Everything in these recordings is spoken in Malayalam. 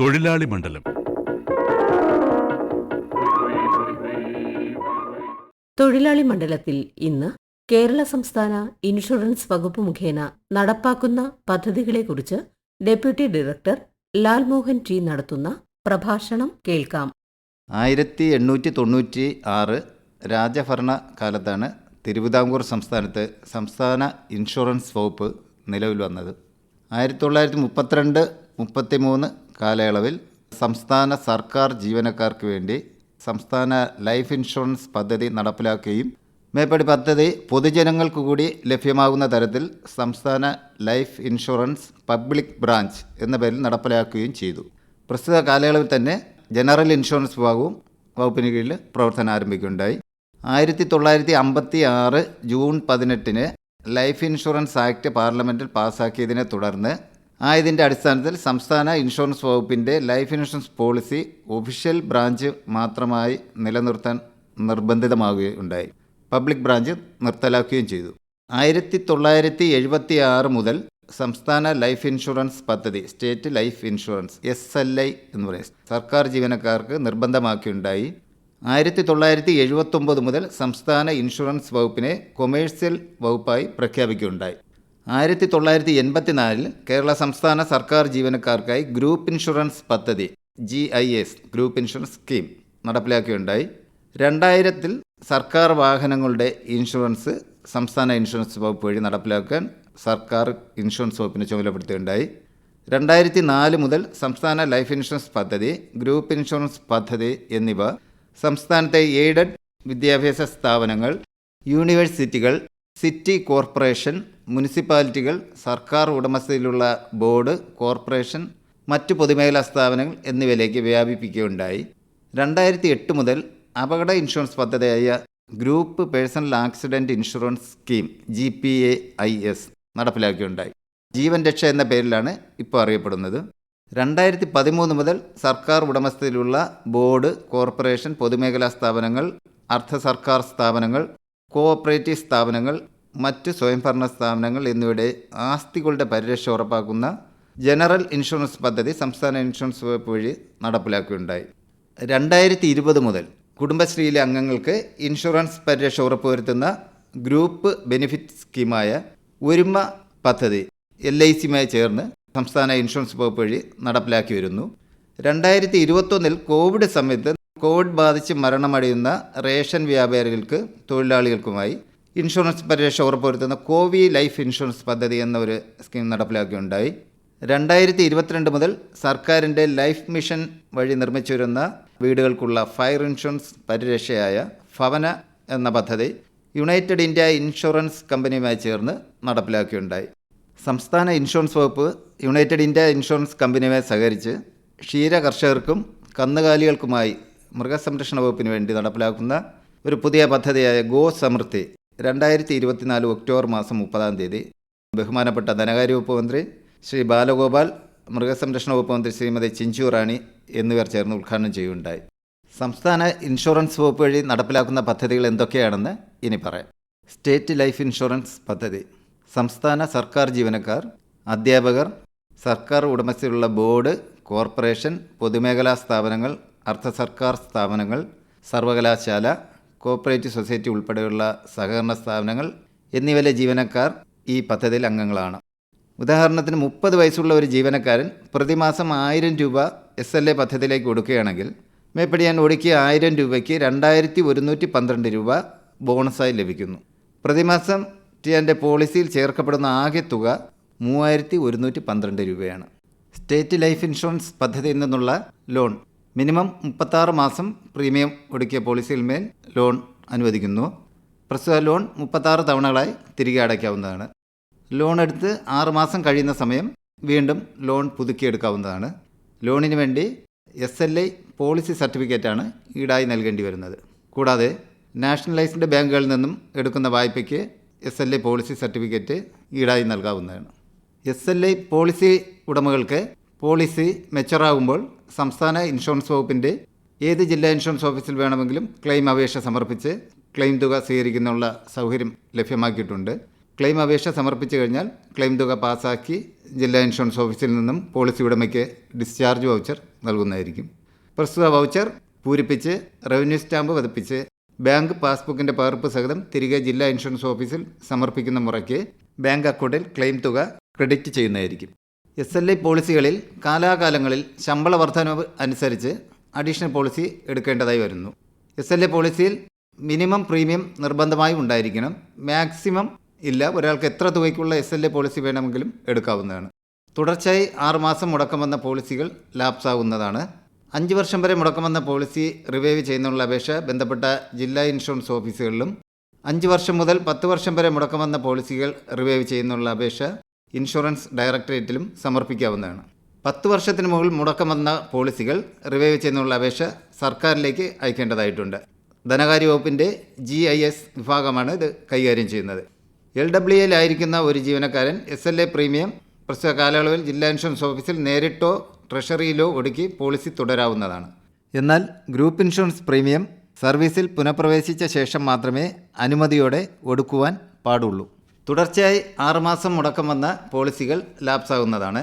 തൊഴിലാളി മണ്ഡലം. തൊഴിലാളി മണ്ഡലത്തിൽ ഇന്ന് കേരള സംസ്ഥാന ഇൻഷുറൻസ് വകുപ്പ് മുഖേന നടപ്പാക്കുന്ന പദ്ധതികളെക്കുറിച്ച് ഡെപ്യൂട്ടി ഡയറക്ടർ ലാൽമോഹൻ ടി നടത്തുന്ന പ്രഭാഷണം കേൾക്കാം. ആയിരത്തി എണ്ണൂറ്റി തൊണ്ണൂറ്റി ആറ് രാജഭരണ കാലത്താണ് തിരുവിതാംകൂർ സംസ്ഥാനത്ത് സംസ്ഥാന ഇൻഷുറൻസ് വകുപ്പ് നിലവിൽ വന്നത്. ആയിരത്തി തൊള്ളായിരത്തി മുപ്പത്തിരണ്ട് മുപ്പത്തി മൂന്ന് കാലയളവിൽ സംസ്ഥാന സർക്കാർ ജീവനക്കാർക്ക് വേണ്ടി സംസ്ഥാന ലൈഫ് ഇൻഷുറൻസ് പദ്ധതി നടപ്പിലാക്കുകയും മേപ്പടി പദ്ധതി പൊതുജനങ്ങൾക്ക് കൂടി ലഭ്യമാകുന്ന തരത്തിൽ സംസ്ഥാന ലൈഫ് ഇൻഷുറൻസ് പബ്ലിക് ബ്രാഞ്ച് എന്ന പേരിൽ നടപ്പിലാക്കുകയും ചെയ്തു. പ്രസ്തുത കാലയളവിൽ തന്നെ ജനറൽ ഇൻഷുറൻസ് വിഭാഗവും വകുപ്പിന് കീഴിൽ പ്രവർത്തനം ആരംഭിക്കുകയുണ്ടായി. ആയിരത്തി തൊള്ളായിരത്തി അമ്പത്തി ആറ് ജൂൺ പതിനെട്ടിന് ലൈഫ് ഇൻഷുറൻസ് ആക്ട് പാർലമെന്റിൽ പാസ്സാക്കിയതിനെ തുടർന്ന് ആയതിന്റെ അടിസ്ഥാനത്തിൽ സംസ്ഥാന ഇൻഷുറൻസ് വകുപ്പിന്റെ life insurance policy official branch മാത്രമായി നിലനിർത്താൻ നിർബന്ധിതമാകുകയുണ്ടായി പബ്ലിക് ബ്രാഞ്ച് നിർത്തലാക്കുകയും ചെയ്തു. ആയിരത്തി തൊള്ളായിരത്തി എഴുപത്തി ആറ് മുതൽ സംസ്ഥാന ലൈഫ് ഇൻഷുറൻസ് പദ്ധതി state life insurance S L I എന്ന് പറയും. സർക്കാർ ജീവനക്കാർക്ക് നിർബന്ധമാക്കിയുണ്ടായി. ആയിരത്തി തൊള്ളായിരത്തി എഴുപത്തൊമ്പത് മുതൽ സംസ്ഥാന ഇൻഷുറൻസ് വകുപ്പിനെ കൊമേഴ്സ്യൽ വകുപ്പായി പ്രഖ്യാപിക്കുകയുണ്ടായി. ആയിരത്തി തൊള്ളായിരത്തി എൺപത്തിനാലിൽ കേരള സംസ്ഥാന സർക്കാർ ജീവനക്കാർക്കായി ഗ്രൂപ്പ് ഇൻഷുറൻസ് പദ്ധതി G I S group insurance scheme നടപ്പിലാക്കുകയുണ്ടായി. രണ്ടായിരത്തിൽ സർക്കാർ വാഹനങ്ങളുടെ ഇൻഷുറൻസ് സംസ്ഥാന ഇൻഷുറൻസ് വകുപ്പ് വഴി നടപ്പിലാക്കാൻ സർക്കാർ ഇൻഷുറൻസ് വകുപ്പിന് ചുമതലപ്പെടുത്തുകയുണ്ടായി. രണ്ടായിരത്തി നാല് മുതൽ സംസ്ഥാന ലൈഫ് ഇൻഷുറൻസ് പദ്ധതി ഗ്രൂപ്പ് ഇൻഷുറൻസ് പദ്ധതി എന്നിവ സംസ്ഥാനത്തെ എയ്ഡഡ് വിദ്യാഭ്യാസ സ്ഥാപനങ്ങൾ യൂണിവേഴ്സിറ്റികൾ സിറ്റി കോർപ്പറേഷൻ മുനിസിപ്പാലിറ്റികൾ സർക്കാർ ഉടമസ്ഥയിലുള്ള ബോർഡ് കോർപ്പറേഷൻ മറ്റു പൊതുമേഖലാ സ്ഥാപനങ്ങൾ എന്നിവയിലേക്ക് വ്യാപിപ്പിക്കുകയുണ്ടായി. രണ്ടായിരത്തി എട്ട് മുതൽ അപകട ഇൻഷുറൻസ് പദ്ധതിയായ group personal accident insurance scheme G P A I S നടപ്പിലാക്കിയുണ്ടായി Jeevan Raksha എന്ന പേരിലാണ് ഇപ്പോൾ അറിയപ്പെടുന്നത്. രണ്ടായിരത്തി പതിമൂന്ന് മുതൽ സർക്കാർ ഉടമസ്ഥയിലുള്ള ബോർഡ് കോർപ്പറേഷൻ പൊതുമേഖലാ സ്ഥാപനങ്ങൾ അർദ്ധ സർക്കാർ സ്ഥാപനങ്ങൾ കോഓപ്പറേറ്റീവ് സ്ഥാപനങ്ങൾ മറ്റ് സ്വയംഭരണ സ്ഥാപനങ്ങൾ എന്നിവയുടെ ആസ്തികളുടെ പരിരക്ഷ ഉറപ്പാക്കുന്ന ജനറൽ ഇൻഷുറൻസ് പദ്ധതി സംസ്ഥാന ഇൻഷുറൻസ് വകുപ്പ് വഴി നടപ്പിലാക്കുകയുണ്ടായി. രണ്ടായിരത്തി ഇരുപത് മുതൽ കുടുംബശ്രീയിലെ അംഗങ്ങൾക്ക് ഇൻഷുറൻസ് പരിരക്ഷ ഉറപ്പുവരുത്തുന്ന ഗ്രൂപ്പ് ബെനിഫിറ്റ് സ്കീമായ ഒരുമ പദ്ധതി എൽ ഐ സിയുമായി ചേർന്ന് സംസ്ഥാന ഇൻഷുറൻസ് വകുപ്പ് വഴി നടപ്പിലാക്കി വരുന്നു. രണ്ടായിരത്തി ഇരുപത്തൊന്നിൽ കോവിഡ് സമയത്ത് കോവിഡ് ബാധിച്ച് മരണമടയുന്ന റേഷൻ വ്യാപാരികൾക്ക് തൊഴിലാളികൾക്കുമായി ഇൻഷുറൻസ് പരിരക്ഷ ഉറപ്പുവരുത്തുന്ന കോവി ലൈഫ് ഇൻഷുറൻസ് പദ്ധതി എന്ന ഒരു സ്കീം നടപ്പിലാക്കിയുണ്ടായി രണ്ടായിരത്തി ഇരുപത്തിരണ്ട് മുതൽ സർക്കാരിന്റെ ലൈഫ് മിഷൻ വഴി നിർമ്മിച്ചു വരുന്ന വീടുകൾക്കുള്ള ഫയർ ഇൻഷുറൻസ് പരിരക്ഷയായ ഭവന എന്ന പദ്ധതി യുണൈറ്റഡ് ഇന്ത്യ ഇൻഷുറൻസ് കമ്പനിയുമായി ചേർന്ന് നടപ്പിലാക്കിയുണ്ടായി സംസ്ഥാന ഇൻഷുറൻസ് വകുപ്പ് യുണൈറ്റഡ് ഇന്ത്യ ഇൻഷുറൻസ് കമ്പനിയുമായി സഹകരിച്ച് ക്ഷീര കർഷകർക്കും കന്നുകാലികൾക്കുമായി മൃഗസംരക്ഷണ വകുപ്പിന് വേണ്ടി നടപ്പിലാക്കുന്ന ഒരു പുതിയ പദ്ധതിയായ ഗോ സമൃദ്ധി രണ്ടായിരത്തി ഇരുപത്തിനാല് ഒക്ടോബർ മാസം മുപ്പതാം തീയതി. ബഹുമാനപ്പെട്ട ധനകാര്യ വകുപ്പ് മന്ത്രി ശ്രീ ബാലഗോപാൽ മൃഗസംരക്ഷണ വകുപ്പ് മന്ത്രി ശ്രീമതി ചിഞ്ചു റാണി എന്നിവർ ചേർന്ന് ഉദ്ഘാടനം ചെയ്യുകയുണ്ടായി. സംസ്ഥാന ഇൻഷുറൻസ് വകുപ്പ് വഴി നടപ്പിലാക്കുന്ന പദ്ധതികൾ എന്തൊക്കെയാണെന്ന് ഇനി പറയാം. സ്റ്റേറ്റ് ലൈഫ് ഇൻഷുറൻസ് പദ്ധതി. സംസ്ഥാന സർക്കാർ ജീവനക്കാർ അധ്യാപകർ സർക്കാർ ഉടമസ്ഥയിലുള്ള ബോർഡ് കോർപ്പറേഷൻ പൊതുമേഖലാ സ്ഥാപനങ്ങൾ അർദ്ധ സർക്കാർ സ്ഥാപനങ്ങൾ സർവകലാശാല കോപ്പറേറ്റീവ് സൊസൈറ്റി ഉൾപ്പെടെയുള്ള സഹകരണ സ്ഥാപനങ്ങൾ എന്നിവയിലെ ജീവനക്കാർ ഈ പദ്ധതിയിൽ അംഗങ്ങളാണ്. ഉദാഹരണത്തിന് മുപ്പത് വയസ്സുള്ള ഒരു ജീവനക്കാരൻ പ്രതിമാസം ആയിരം രൂപ എസ് എൽ എ പദ്ധതിയിലേക്ക് കൊടുക്കുകയാണെങ്കിൽ മേപ്പടി ഞാൻ ഒടുക്കിയ ആയിരം രൂപയ്ക്ക് രണ്ടായിരത്തി ഒരുന്നൂറ്റി പന്ത്രണ്ട് രൂപ ബോണസായി ലഭിക്കുന്നു. പ്രതിമാസം ടിയാന്റെ പോളിസിയിൽ ചേർക്കപ്പെടുന്ന ആകെ തുക മൂവായിരത്തി ഒരുന്നൂറ്റി പന്ത്രണ്ട് രൂപയാണ്. സ്റ്റേറ്റ് ലൈഫ് ഇൻഷുറൻസ് പദ്ധതിയിൽ നിന്നുള്ള ലോൺ. മിനിമം മുപ്പത്താറ് മാസം പ്രീമിയം ഒടുക്കിയ പോളിസിയിൽ മേൽ ലോൺ അനുവദിക്കുന്നു. പ്രസ്തുത ലോൺ മുപ്പത്താറ് തവണകളായി തിരികെ അടയ്ക്കാവുന്നതാണ്. ലോൺ എടുത്ത് ആറ് മാസം കഴിയുന്ന സമയം വീണ്ടും ലോൺ പുതുക്കിയെടുക്കാവുന്നതാണ്. ലോണിന് വേണ്ടി എസ് എൽ ഐ പോളിസി സർട്ടിഫിക്കറ്റാണ് ഈടായി നൽകേണ്ടി വരുന്നത്. കൂടാതെ നാഷണലൈസ്ഡ് ബാങ്കുകളിൽ നിന്നും എടുക്കുന്ന വായ്പയ്ക്ക് S L A policy certificate ഈടായി നൽകാവുന്നതാണ്. എസ് എൽ ഐ പോളിസി ഉടമകൾക്ക് പോളിസി മെച്ചറാകുമ്പോൾ സംസ്ഥാന ഇൻഷുറൻസ് വകുപ്പിന്റെ ഏത് ജില്ലാ ഇൻഷുറൻസ് ഓഫീസിൽ വേണമെങ്കിലും ക്ലെയിം അപേക്ഷ സമർപ്പിച്ച് ക്ലെയിം തുക സ്വീകരിക്കുന്നുള്ള സൗകര്യം ലഭ്യമാക്കിയിട്ടുണ്ട്. ക്ലെയിം അപേക്ഷ സമർപ്പിച്ചു കഴിഞ്ഞാൽ ക്ലെയിം തുക പാസ്സാക്കി ജില്ലാ ഇൻഷുറൻസ് ഓഫീസിൽ നിന്നും പോളിസി ഉടമയ്ക്ക് ഡിസ്ചാർജ് വൗച്ചർ നൽകുന്നതായിരിക്കും. പ്രസ്തുത വൗച്ചർ പൂരിപ്പിച്ച് റവന്യൂ സ്റ്റാമ്പ് പതിപ്പിച്ച് ബാങ്ക് പാസ്ബുക്കിന്റെ പകർപ്പ് സഹിതം തിരികെ ജില്ലാ ഇൻഷുറൻസ് ഓഫീസിൽ സമർപ്പിക്കുന്ന മുറയ്ക്ക് ബാങ്ക് അക്കൗണ്ടിൽ ക്ലെയിം തുക ക്രെഡിറ്റ് ചെയ്യുന്നതായിരിക്കും. എസ് എൽ ഐ പോളിസികളിൽ കാലാകാലങ്ങളിൽ ശമ്പള വർധനവ് അനുസരിച്ച് അഡീഷണൽ പോളിസി എടുക്കേണ്ടതായി വരുന്നു. എസ് എൽ എ പോളിസിയിൽ മിനിമം പ്രീമിയം നിർബന്ധമായി ഉണ്ടായിരിക്കണം. മാക്സിമം ഇല്ല. ഒരാൾക്ക് എത്ര തുകയ്ക്കുള്ള എസ് എൽ എ പോളിസി വേണമെങ്കിലും എടുക്കാവുന്നതാണ്. തുടർച്ചയായി ആറുമാസം മുടക്കം വന്ന പോളിസികൾ ലാപ്സ് ആവുന്നതാണ്. അഞ്ച് വർഷം വരെ മുടക്കം വന്ന പോളിസി റിവൈവ് ചെയ്യുന്നതിനുള്ള അപേക്ഷ ബന്ധപ്പെട്ട ജില്ലാ ഇൻഷുറൻസ് ഓഫീസുകളിലും അഞ്ച് വർഷം മുതൽ പത്ത് വർഷം വരെ മുടക്കം വന്ന പോളിസികൾ റിവൈവ് ചെയ്യുന്നതിനുള്ള അപേക്ഷ ഇൻഷുറൻസ് ഡയറക്ടറേറ്റിലും സമർപ്പിക്കാവുന്നതാണ്. പത്ത് വർഷത്തിന് മുകളിൽ മുടക്കം വന്ന പോളിസികൾ റിവൈവ് ചെയ്യുന്നതിനുള്ള അപേക്ഷ സർക്കാരിലേക്ക് അയക്കേണ്ടതായിട്ടുണ്ട്. ധനകാര്യ വകുപ്പിന്റെ ജി ഐ എസ് വിഭാഗമാണ് ഇത് കൈകാര്യം ചെയ്യുന്നത്. എൽ ഡബ്ല്യു എയിലായിരിക്കുന്ന ഒരു ജീവനക്കാരൻ എസ് എൽ എ പ്രീമിയം പ്രസ്തുത കാലയളവിൽ ജില്ലാ ഇൻഷുറൻസ് ഓഫീസിൽ നേരിട്ടോ ട്രഷറിയിലോ ഒടുക്കി പോളിസി തുടരാവുന്നതാണ്. എന്നാൽ ഗ്രൂപ്പ് ഇൻഷുറൻസ് പ്രീമിയം സർവീസിൽ പുനഃപ്രവേശിച്ച ശേഷം മാത്രമേ അനുമതിയോടെ ഒടുക്കുവാൻ പാടുള്ളൂ. തുടർച്ചയായി ആറുമാസം മുടക്കം വന്ന പോളിസികൾ ലാപ്സാകുന്നതാണ്.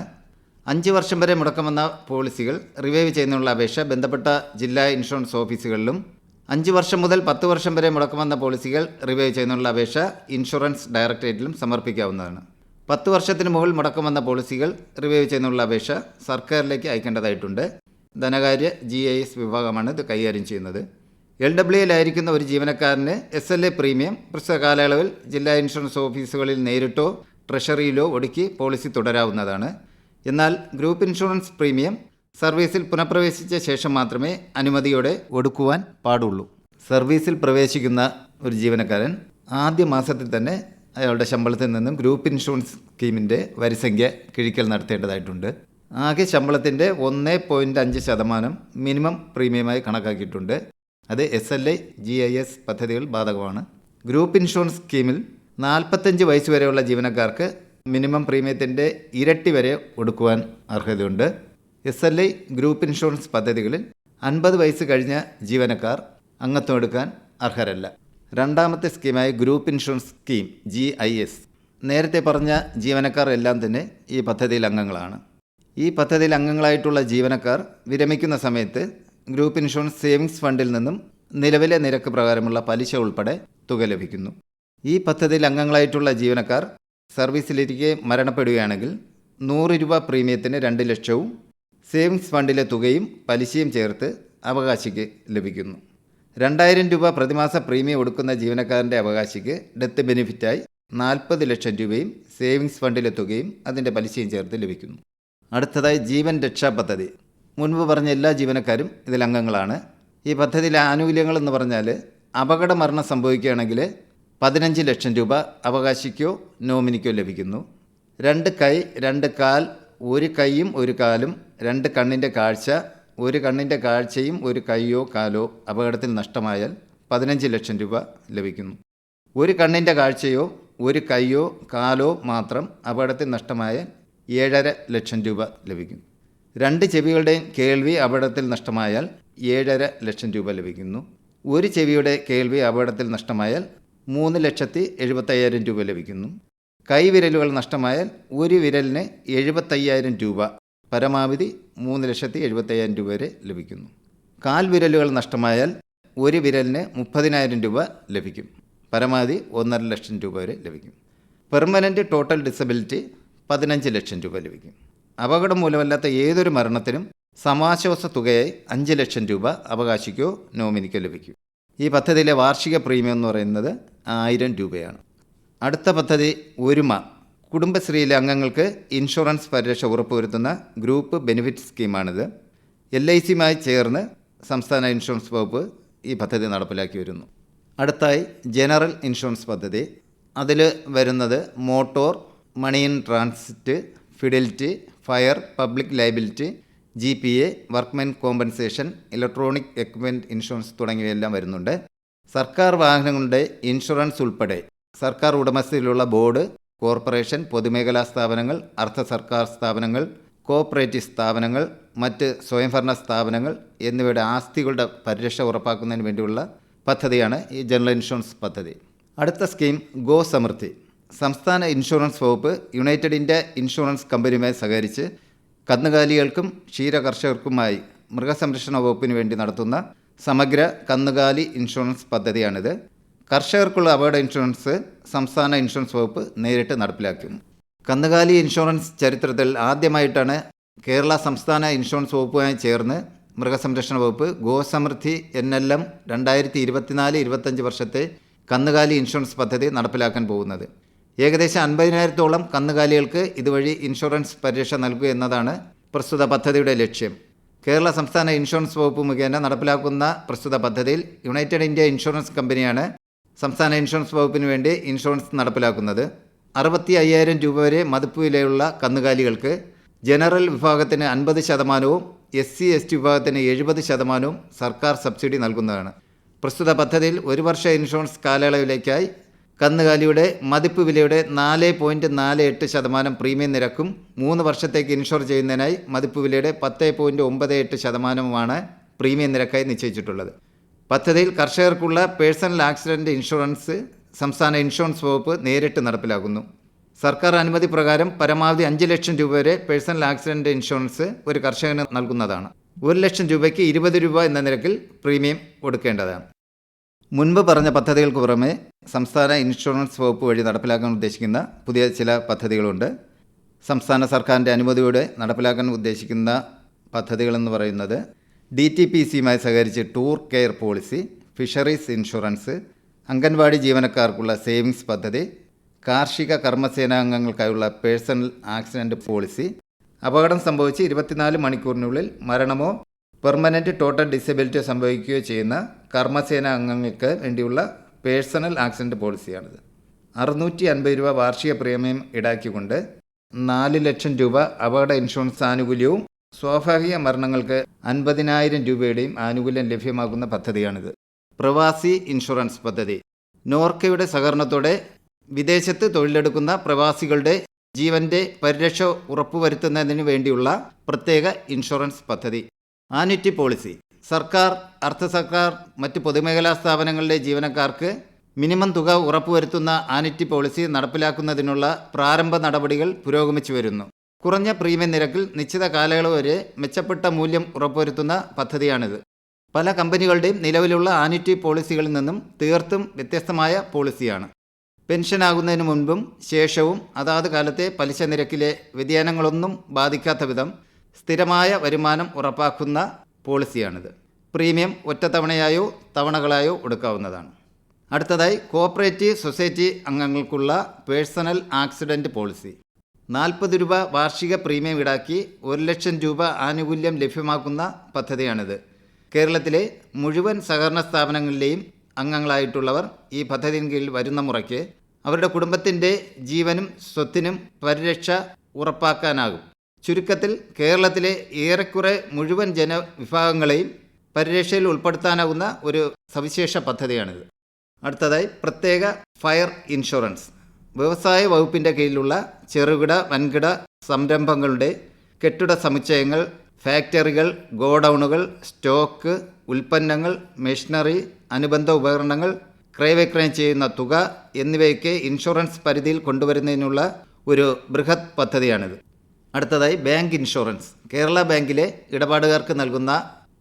അഞ്ച് വർഷം വരെ മുടക്കം വന്ന പോളിസികൾ റിവൈവ് ചെയ്യുന്നതിനുള്ള അപേക്ഷ ബന്ധപ്പെട്ട ജില്ലാ ഇൻഷുറൻസ് ഓഫീസുകളിലും. അഞ്ച് വർഷം മുതൽ പത്ത് വർഷം വരെ മുടക്കം വന്ന പോളിസികൾ റിവൈവ് ചെയ്യുന്നതിനുള്ള അപേക്ഷ ഇൻഷുറൻസ് ഡയറക്ടറേറ്റിലും സമർപ്പിക്കാവുന്നതാണ്. പത്ത് വർഷത്തിന് മുകളിൽ മുടക്കം വന്ന പോളിസികൾ റിവൈവ് ചെയ്യുന്നതിനുള്ള അപേക്ഷ സർക്കാരിലേക്ക് അയക്കേണ്ടതായിട്ടുണ്ട്. ധനകാര്യ ജി വിഭാഗമാണ് ഇത് കൈകാര്യം ചെയ്യുന്നത്. എൽ ഡബ്ല്യു എല്ലായിരിക്കുന്ന ഒരു ജീവനക്കാരന് എസ് എൽ എ പ്രീമിയം പ്രസ്തുത കാലയളവിൽ ജില്ലാ ഇൻഷുറൻസ് ഓഫീസുകളിൽ നേരിട്ടോ ട്രഷറിയിലോ ഒടുക്കി പോളിസി തുടരാവുന്നതാണ്. എന്നാൽ ഗ്രൂപ്പ് ഇൻഷുറൻസ് പ്രീമിയം സർവീസിൽ പുനഃപ്രവേശിച്ച ശേഷം മാത്രമേ അനുമതിയോടെ ഒടുക്കുവാൻ പാടുള്ളൂ. സർവീസിൽ പ്രവേശിക്കുന്ന ഒരു ജീവനക്കാരൻ ആദ്യ മാസത്തിൽ തന്നെ അയാളുടെ ശമ്പളത്തിൽ നിന്നും ഗ്രൂപ്പ് ഇൻഷുറൻസ് സ്കീമിന്റെ വരിസംഖ്യ കിഴിക്കൽ നടത്തേണ്ടതായിട്ടുണ്ട്. ആകെ ശമ്പളത്തിന്റെ ഒന്ന് പോയിന്റ് അഞ്ച് ശതമാനം മിനിമം പ്രീമിയമായി കണക്കാക്കിയിട്ടുണ്ട്. അത് S L I G I S പദ്ധതികൾ ബാധകമാണ്. ഗ്രൂപ്പ് ഇൻഷുറൻസ് സ്കീമിൽ നാൽപ്പത്തഞ്ച് വയസ്സ് വരെയുള്ള ജീവനക്കാർക്ക് മിനിമം പ്രീമിയത്തിന്റെ ഇരട്ടി വരെ ഒടുക്കുവാൻ അർഹതയുണ്ട്. S L I group insurance പദ്ധതികളിൽ അൻപത് വയസ്സ് കഴിഞ്ഞ ജീവനക്കാർ അംഗത്വം എടുക്കാൻ അർഹരല്ല. രണ്ടാമത്തെ സ്കീമായ group insurance scheme G I S നേരത്തെ പറഞ്ഞ ജീവനക്കാർ എല്ലാം തന്നെ ഈ പദ്ധതിയിൽ അംഗങ്ങളാണ്. ഈ പദ്ധതിയിൽ അംഗങ്ങളായിട്ടുള്ള ജീവനക്കാർ വിരമിക്കുന്ന സമയത്ത് ഗ്രൂപ്പ് ഇൻഷുറൻസ് സേവിങ്സ് ഫണ്ടിൽ നിന്നും നിലവിലെ നിരക്ക് പ്രകാരമുള്ള പലിശ ഉൾപ്പെടെ തുക ലഭിക്കുന്നു. ഈ പദ്ധതിയിൽ അംഗങ്ങളായിട്ടുള്ള ജീവനക്കാർ സർവീസിലിരിക്കെ മരണപ്പെടുകയാണെങ്കിൽ നൂറ് രൂപ പ്രീമിയത്തിന് രണ്ട് ലക്ഷവും സേവിങ്സ് ഫണ്ടിലെ തുകയും പലിശയും ചേർത്ത് അവകാശിക്ക് ലഭിക്കുന്നു. രണ്ടായിരം രൂപ പ്രതിമാസ പ്രീമിയം കൊടുക്കുന്ന ജീവനക്കാരന്റെ അവകാശിക്ക് ഡെത്ത് ബെനിഫിറ്റായി നാൽപ്പത് ലക്ഷം രൂപയും സേവിങ്സ് ഫണ്ടിലെ തുകയും അതിന്റെ പലിശയും ചേർത്ത് ലഭിക്കുന്നു. അടുത്തതായി ജീവൻ രക്ഷാ പദ്ധതി. മുൻപ് പറഞ്ഞ എല്ലാ ജീവനക്കാരും ഇതിൽ അംഗങ്ങളാണ്. ഈ പദ്ധതിയിലെ ആനുകൂല്യങ്ങൾ എന്ന് പറഞ്ഞാൽ അപകട മരണം സംഭവിക്കുകയാണെങ്കിൽ പതിനഞ്ച് ലക്ഷം രൂപ അവകാശിക്കോ നോമിനിക്കോ ലഭിക്കുന്നു. രണ്ട് കൈ രണ്ട് കാൽ ഒരു കൈയും ഒരു കാലും രണ്ട് കണ്ണിന്റെ കാഴ്ച ഒരു കണ്ണിന്റെ കാഴ്ചയും ഒരു കൈയോ കാലോ അപകടത്തിൽ നഷ്ടമായാൽ പതിനഞ്ച് ലക്ഷം രൂപ ലഭിക്കുന്നു. ഒരു കണ്ണിന്റെ കാഴ്ചയോ ഒരു കൈയോ കാലോ മാത്രം അപകടത്തിൽ നഷ്ടമായാൽ ഏഴര ലക്ഷം രൂപ ലഭിക്കും. രണ്ട് ചെവികളുടെയും കേൾവി അപകടത്തിൽ നഷ്ടമായാൽ ഏഴര ലക്ഷം രൂപ ലഭിക്കുന്നു. ഒരു ചെവിയുടെ കേൾവി അപകടത്തിൽ നഷ്ടമായാൽ മൂന്ന് ലക്ഷത്തി എഴുപത്തയ്യായിരം രൂപ ലഭിക്കുന്നു. കൈവിരലുകൾ നഷ്ടമായാൽ ഒരു വിരലിന് എഴുപത്തയ്യായിരം രൂപ പരമാവധി മൂന്ന് ലക്ഷത്തി എഴുപത്തയ്യായിരം രൂപ വരെ ലഭിക്കുന്നു. കാൽവിരലുകൾ നഷ്ടമായാൽ ഒരു വിരലിന് മുപ്പതിനായിരം രൂപ ലഭിക്കും പരമാവധി ഒന്നര ലക്ഷം രൂപ വരെ ലഭിക്കും. പെർമനന്റ് ടോട്ടൽ ഡിസബിലിറ്റി പതിനഞ്ച് ലക്ഷം രൂപ ലഭിക്കും. അപകടം മൂലമല്ലാത്ത ഏതൊരു മരണത്തിനും സമാശ്വാസ തുകയായി അഞ്ച് ലക്ഷം രൂപ അവകാശിക്കോ നോമിനിക്കോ ലഭിക്കും. ഈ പദ്ധതിയിലെ വാർഷിക പ്രീമിയം എന്ന് പറയുന്നത് ആയിരം രൂപയാണ്. അടുത്ത പദ്ധതി ഒരുമ. കുടുംബശ്രീയിലെ അംഗങ്ങൾക്ക് ഇൻഷുറൻസ് പരിരക്ഷ ഉറപ്പുവരുത്തുന്ന ഗ്രൂപ്പ് ബെനിഫിറ്റ് സ്കീമാണിത്. എൽ ഐ സിയുമായി ചേർന്ന് സംസ്ഥാന ഇൻഷുറൻസ് വകുപ്പ് ഈ പദ്ധതി നടപ്പിലാക്കി വരുന്നു. അടുത്തായി ജനറൽ ഇൻഷുറൻസ് പദ്ധതി. അതിൽ വരുന്നത് motor money in transit fidelity fire public liability G P A workmen compensation electronic equipment insurance തുടങ്ങിയവയെല്ലാം വരുന്നുണ്ട്. സർക്കാർ വാഹനങ്ങളുടെ ഇൻഷുറൻസ് ഉൾപ്പെടെ സർക്കാർ ഉടമസ്ഥയിലുള്ള ബോർഡ് കോർപ്പറേഷൻ പൊതുമേഖലാ സ്ഥാപനങ്ങൾ അർദ്ധ സർക്കാർ സ്ഥാപനങ്ങൾ കോഓപ്പറേറ്റീവ് സ്ഥാപനങ്ങൾ മറ്റ് സ്വയംഭരണ സ്ഥാപനങ്ങൾ എന്നിവയുടെ ആസ്തികളുടെ പരിരക്ഷ ഉറപ്പാക്കുന്നതിന് വേണ്ടിയുള്ള പദ്ധതിയാണ് ഈ ജനറൽ ഇൻഷുറൻസ് പദ്ധതി. അടുത്ത സ്കീം ഗോ സമൃദ്ധി സംസ്ഥാന ഇൻഷുറൻസ് വകുപ്പ് യുണൈറ്റഡ് ഇന്ത്യ ഇൻഷുറൻസ് കമ്പനിയുമായി സഹകരിച്ച് കന്നുകാലികൾക്കും ക്ഷീരകർഷകർക്കുമായി മൃഗസംരക്ഷണ വകുപ്പിന് വേണ്ടി നടത്തുന്ന സമഗ്ര കന്നുകാലി ഇൻഷുറൻസ് പദ്ധതിയാണിത്. കർഷകർക്കുള്ള അപകട ഇൻഷുറൻസ് സംസ്ഥാന ഇൻഷുറൻസ് വകുപ്പ് നേരിട്ട് നടപ്പിലാക്കും. കന്നുകാലി ഇൻഷുറൻസ് ചരിത്രത്തിൽ ആദ്യമായിട്ടാണ് കേരള സംസ്ഥാന ഇൻഷുറൻസ് വകുപ്പുമായി ചേർന്ന് മൃഗസംരക്ഷണ വകുപ്പ് ഗോസമൃദ്ധി എൻ എൽ എം രണ്ടായിരത്തി ഇരുപത്തിനാല് ഇരുപത്തഞ്ച് വർഷത്തെ കന്നുകാലി ഇൻഷുറൻസ് പദ്ധതി നടപ്പിലാക്കാൻ പോകുന്നത്. ഏകദേശം അൻപതിനായിരത്തോളം കന്നുകാലികൾക്ക് ഇതുവഴി ഇൻഷുറൻസ് പരിരക്ഷ നൽകുക എന്നതാണ് പ്രസ്തുത പദ്ധതിയുടെ ലക്ഷ്യം. കേരള സംസ്ഥാന ഇൻഷുറൻസ് വകുപ്പ് മുഖേന നടപ്പിലാക്കുന്ന പ്രസ്തുത പദ്ധതിയിൽ യുണൈറ്റഡ് ഇന്ത്യ ഇൻഷുറൻസ് കമ്പനിയാണ് സംസ്ഥാന ഇൻഷുറൻസ് വകുപ്പിന് വേണ്ടി ഇൻഷുറൻസ് നടപ്പിലാക്കുന്നത്. അറുപത്തി അയ്യായിരം രൂപ വരെ മതിപ്പ് വിലയുള്ള കന്നുകാലികൾക്ക് ജനറൽ വിഭാഗത്തിന് അൻപത് ശതമാനവും എസ് സി എസ് ടി വിഭാഗത്തിന് എഴുപത് ശതമാനവും സർക്കാർ സബ്സിഡി നൽകുന്നതാണ്. പ്രസ്തുത പദ്ധതിയിൽ ഒരു വർഷ ഇൻഷുറൻസ് കാലയളവിലേക്കായി കന്നുകാലിയുടെ മതിപ്പ് വിലയുടെ നാല് പോയിന്റ് നാല് എട്ട് ശതമാനം പ്രീമിയം നിരക്കും മൂന്ന് വർഷത്തേക്ക് ഇൻഷുർ ചെയ്യുന്നതിനായി മതിപ്പ് വിലയുടെ പത്ത് പോയിന്റ് ഒമ്പത് എട്ട് ശതമാനവുമാണ് പ്രീമിയം നിരക്കായി നിശ്ചയിച്ചിട്ടുള്ളത്. പദ്ധതിയിൽ കർഷകർക്കുള്ള പേഴ്സണൽ ആക്സിഡന്റ് ഇൻഷുറൻസ് സംസ്ഥാന ഇൻഷുറൻസ് വകുപ്പ് നേരിട്ട് നടപ്പിലാക്കുന്നു. സർക്കാർ അനുമതി പ്രകാരം പരമാവധി അഞ്ച് ലക്ഷം രൂപ വരെ പേഴ്സണൽ ആക്സിഡന്റ് ഇൻഷുറൻസ് ഒരു കർഷകന് നൽകുന്നതാണ്. ഒരു ലക്ഷം രൂപയ്ക്ക് ഇരുപത് രൂപ എന്ന നിരക്കിൽ പ്രീമിയം കൊടുക്കേണ്ടതാണ്. മുൻപ് പറഞ്ഞ പദ്ധതികൾക്ക് പുറമെ സംസ്ഥാന ഇൻഷുറൻസ് വകുപ്പ് വഴി നടപ്പിലാക്കാൻ ഉദ്ദേശിക്കുന്ന പുതിയ ചില പദ്ധതികളുണ്ട്. സംസ്ഥാന സർക്കാരിന്റെ അനുമതിയോടെ നടപ്പിലാക്കാൻ ഉദ്ദേശിക്കുന്ന പദ്ധതികളെന്ന് പറയുന്നത് ഡി ടി പി സിയുമായി സഹകരിച്ച് tour care policy fisheries insurance anganwadi ജീവനക്കാർക്കുള്ള savings പദ്ധതി കാർഷിക കർമ്മസേനാംഗങ്ങൾക്കായുള്ള പേഴ്സണൽ ആക്സിഡന്റ് പോളിസി അപകടം സംഭവിച്ച് ഇരുപത്തിനാല് മണിക്കൂറിനുള്ളിൽ മരണമോ പെർമനന്റ് ടോട്ടൽ ഡിസബിലിറ്റി സംഭവിക്കുകയോ ചെയ്യുന്ന കർമ്മസേന അംഗങ്ങൾക്ക് വേണ്ടിയുള്ള പേഴ്സണൽ ആക്സിഡന്റ് പോളിസിയാണിത്. അറുന്നൂറ്റി അൻപത് രൂപ വാർഷിക പ്രീമിയം ഈടാക്കിക്കൊണ്ട് നാല് ലക്ഷം രൂപ അപകട ഇൻഷുറൻസ് ആനുകൂല്യവും സ്വാഭാവിക മരണങ്ങൾക്ക് അൻപതിനായിരം രൂപയുടെയും ആനുകൂല്യം ലഭ്യമാക്കുന്ന പദ്ധതിയാണിത്. പ്രവാസി ഇൻഷുറൻസ് പദ്ധതി. നോർക്കയുടെ സഹകരണത്തോടെ വിദേശത്ത് തൊഴിലെടുക്കുന്ന പ്രവാസികളുടെ ജീവന്റെ പരിരക്ഷ ഉറപ്പുവരുത്തുന്നതിന് വേണ്ടിയുള്ള പ്രത്യേക ഇൻഷുറൻസ് പദ്ധതി. Annuity policy. സർക്കാർ അർദ്ധ സർക്കാർ മറ്റ് പൊതുമേഖലാ സ്ഥാപനങ്ങളിലെ ജീവനക്കാർക്ക് മിനിമം തുക ഉറപ്പുവരുത്തുന്ന ആനുറ്റി പോളിസി നടപ്പിലാക്കുന്നതിനുള്ള പ്രാരംഭ നടപടികൾ പുരോഗമിച്ചു വരുന്നു. കുറഞ്ഞ പ്രീമിയം നിരക്കിൽ നിശ്ചിത കാലയളവ് വരെ മെച്ചപ്പെട്ട മൂല്യം ഉറപ്പുവരുത്തുന്ന പദ്ധതിയാണിത്. പല കമ്പനികളുടെയും നിലവിലുള്ള ആനുറ്റി പോളിസികളിൽ നിന്നും തീർത്തും വ്യത്യസ്തമായ പോളിസിയാണ്. പെൻഷനാകുന്നതിന് മുൻപും ശേഷവും അതാത് കാലത്തെ പലിശ നിരക്കിലെ വ്യതിയാനങ്ങളൊന്നും ബാധിക്കാത്ത വിധം സ്ഥിരമായ വരുമാനം ഉറപ്പാക്കുന്ന പോളിസിയാണിത്. പ്രീമിയം ഒറ്റത്തവണയായോ തവണകളായോ എടുക്കാവുന്നതാണ്. അടുത്തതായി കോപ്പറേറ്റീവ് സൊസൈറ്റി അംഗങ്ങൾക്കുള്ള പേഴ്സണൽ ആക്സിഡന്റ് പോളിസി. നാൽപ്പത് രൂപ വാർഷിക പ്രീമിയം ഈടാക്കി ഒരു ലക്ഷം രൂപ ആനുകൂല്യം ലഭ്യമാക്കുന്ന പദ്ധതിയാണിത്. കേരളത്തിലെ മുഴുവൻ സഹകരണ സ്ഥാപനങ്ങളിലെയും അംഗങ്ങളായിട്ടുള്ളവർ ഈ പദ്ധതിயின் കീഴിൽ വരുന്ന മുറയ്ക്ക് അവരുടെ കുടുംബത്തിന്റെ ജീവനും സ്വത്തിനും പരിരക്ഷ ഉറപ്പാക്കാനാകും. ചുരുക്കത്തിൽ കേരളത്തിലെ ഏറെക്കുറെ മുഴുവൻ ജനവിഭാഗങ്ങളെയും പരിരക്ഷയിൽ ഉൾപ്പെടുത്താനാകുന്ന ഒരു സവിശേഷ പദ്ധതിയാണിത്. അടുത്തതായി പ്രത്യേക ഫയർ ഇൻഷുറൻസ്. വ്യവസായ വകുപ്പിന്റെ കീഴിലുള്ള ചെറുകിട വൻകിട സംരംഭങ്ങളുടെ കെട്ടിട സമുച്ചയങ്ങൾ ഫാക്ടറികൾ ഗോഡൗണുകൾ സ്റ്റോക്ക് ഉൽപ്പന്നങ്ങൾ മെഷീനറി അനുബന്ധ ഉപകരണങ്ങൾ ക്രയവിക്രയം ചെയ്യുന്ന തുക എന്നിവയൊക്കെ ഇൻഷുറൻസ് പരിധിയിൽ കൊണ്ടുവരുന്നതിനുള്ള ഒരു ബൃഹത് പദ്ധതിയാണിത്. അടുത്തതായി ബാങ്ക് ഇൻഷുറൻസ്. കേരള ബാങ്കിലെ ഇടപാടുകാർക്ക് നൽകുന്ന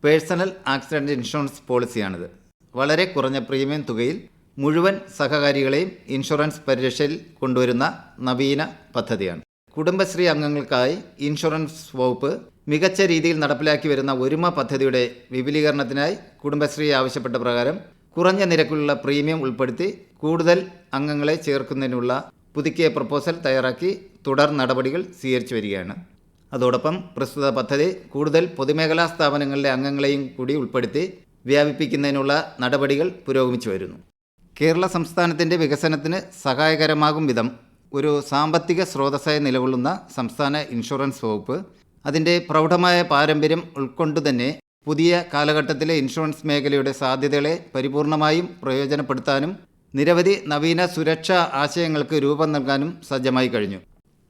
പേഴ്സണൽ ആക്സിഡന്റ് ഇൻഷുറൻസ് പോളിസിയാണിത്. വളരെ കുറഞ്ഞ പ്രീമിയം തുകയിൽ മുഴുവൻ സഹകാരികളെയും ഇൻഷുറൻസ് പരിരക്ഷയിൽ കൊണ്ടുവരുന്ന നവീന പദ്ധതിയാണ്. കുടുംബശ്രീ അംഗങ്ങൾക്കായി ഇൻഷുറൻസ് വകുപ്പ് മികച്ച രീതിയിൽ നടപ്പിലാക്കി വരുന്ന ഒരുമ പദ്ധതിയുടെ വിപുലീകരണത്തിനായി കുടുംബശ്രീ ആവശ്യപ്പെട്ട പ്രകാരം കുറഞ്ഞ നിരക്കിലുള്ള പ്രീമിയം ഉൾപ്പെടുത്തി കൂടുതൽ അംഗങ്ങളെ ചേർക്കുന്നതിനുള്ള പുതുക്കിയ പ്രപ്പോസൽ തയ്യാറാക്കി തുടർ നടപടികൾ സ്വീകരിച്ചു വരികയാണ്. അതോടൊപ്പം പ്രസ്തുത പദ്ധതി കൂടുതൽ പൊതുമേഖലാ സ്ഥാപനങ്ങളിലെ അംഗങ്ങളെയും കൂടി ഉൾപ്പെടുത്തി വ്യാപിപ്പിക്കുന്നതിനുള്ള നടപടികൾ പുരോഗമിച്ചു വരുന്നു. കേരള സംസ്ഥാനത്തിന്റെ വികസനത്തിന് സഹായകരമാകും വിധം ഒരു സാമ്പത്തിക സ്രോതസ്സായി നിലകൊള്ളുന്ന സംസ്ഥാന ഇൻഷുറൻസ് വകുപ്പ് അതിന്റെ പ്രൗഢമായ പാരമ്പര്യം ഉൾക്കൊണ്ടുതന്നെ പുതിയ കാലഘട്ടത്തിലെ ഇൻഷുറൻസ് മേഖലയുടെ സാധ്യതകളെ പരിപൂർണമായും പ്രയോജനപ്പെടുത്താനും നിരവധി നവീന സുരക്ഷാ ആശയങ്ങൾക്ക് രൂപം നൽകാനും സജ്ജമായി കഴിഞ്ഞു.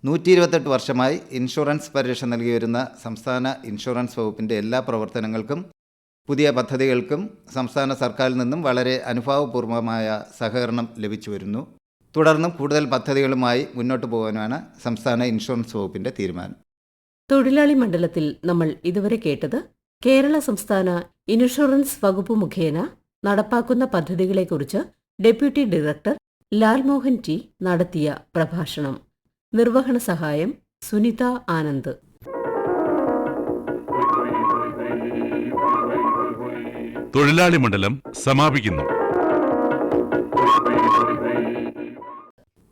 നൂറ്റി ഇരുപത്തെട്ട് വർഷമായി ഇൻഷുറൻസ് പരിരക്ഷ നൽകി വരുന്ന സംസ്ഥാന ഇൻഷുറൻസ് വകുപ്പിന്റെ എല്ലാ പ്രവർത്തനങ്ങൾക്കും പുതിയ പദ്ധതികൾക്കും സംസ്ഥാന സർക്കാരിൽ നിന്നും വളരെ അനുഭാവപൂർവമായ സഹകരണം ലഭിച്ചു വരുന്നു തുടർന്നും കൂടുതൽ പദ്ധതികളുമായി മുന്നോട്ട് പോകാനാണ് സംസ്ഥാന ഇൻഷുറൻസ് വകുപ്പിന്റെ തീരുമാനം. തൊഴിലാളി മണ്ഡലത്തിൽ നമ്മൾ ഇതുവരെ കേട്ടത് കേരള സംസ്ഥാന ഇൻഷുറൻസ് വകുപ്പ് മുഖേന നടപ്പാക്കുന്ന പദ്ധതികളെക്കുറിച്ച് ഡെപ്യൂട്ടി ഡയറക്ടർ ലാൽമോഹൻ ടി നടത്തിയ പ്രഭാഷണം. നിർവഹണ സഹായം സുനിത ആനന്ദ്. തൊഴിലാളി മണ്ഡലം സമാപിക്കുന്നു.